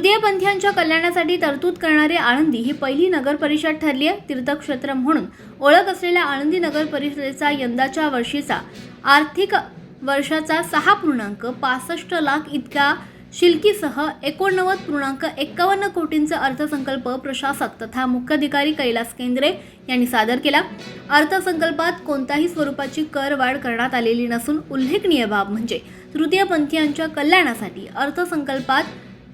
तृतीयपंथीयांच्या कल्याणासाठी तरतूद करणारी आळंदी ही पहिली नगर परिषद ठरली आहे तीर्थक्षेत्र म्हणून. ओळख असलेल्या आळंदी नगर परिषदेचा यंदाच्या वर्षीचा आर्थिक वर्षाचा सहा पूर्णांक पासष्ट लाख इतक्या शिल्कीसह एकोणनव्वद पूर्णांक एक्कावन्न कोटींचा अर्थसंकल्प प्रशासक तथा मुख्याधिकारी कैलास केंद्रे यांनी सादर केला. अर्थसंकल्पात कोणत्याही स्वरूपाची करवाढ करण्यात आलेली नसून उल्लेखनीय बाब म्हणजे तृतीयपंथीयांच्या कल्याणासाठी अर्थसंकल्पात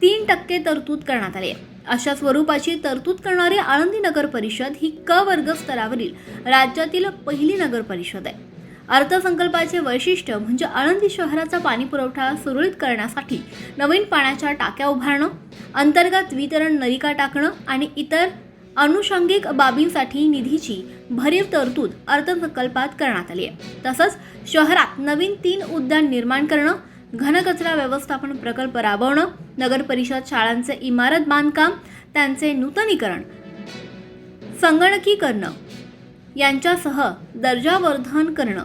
तीन टक्के तरतूद करण्यात आली आहे. अशा स्वरूपाची तरतूद करणारी आळंदी नगर परिषद ही क वर्ग स्तरावरील राज्यातील पहिली नगर परिषद आहे. अर्थसंकल्पाचे वैशिष्ट्य म्हणजे आळंदी शहराचा पाणी पुरवठा सुरळीत करण्यासाठी नवीन पाण्याच्या टाक्या उभारणं अंतर्गत वितरण नलिका टाकणं आणि इतर अनुषंगिक बाबींसाठी निधीची भरीव तरतूद अर्थसंकल्पात करण्यात आली आहे. तसंच शहरात नवीन तीन उद्यान निर्माण करणं घनकचरा व्यवस्थापन प्रकल्प राबवणं नगर परिषद शाळांचे इमारत बांधकाम त्यांचे नूतनीकरण संगणकीकरण यांच्यासह दर्जावर्धन करणं.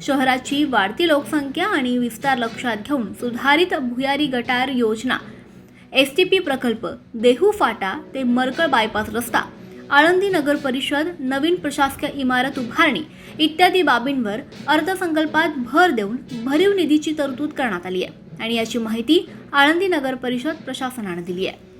शहराची वाढती लोकसंख्या आणि विस्तार लक्षात घेऊन सुधारित भुयारी गटार योजना. एस टी पी प्रकल्प देहू फाटा ते मरकळ बायपास रस्ता. आळंदी नगर परिषद नवीन प्रशासकीय इमारत उभारणी इत्यादी बाबींवर अर्थसंकल्पात भर देऊन भरीव निधीची तरतूद करण्यात आली आहे. आणि याची माहिती आळंदी नगर परिषद प्रशासनानं दिली आहे.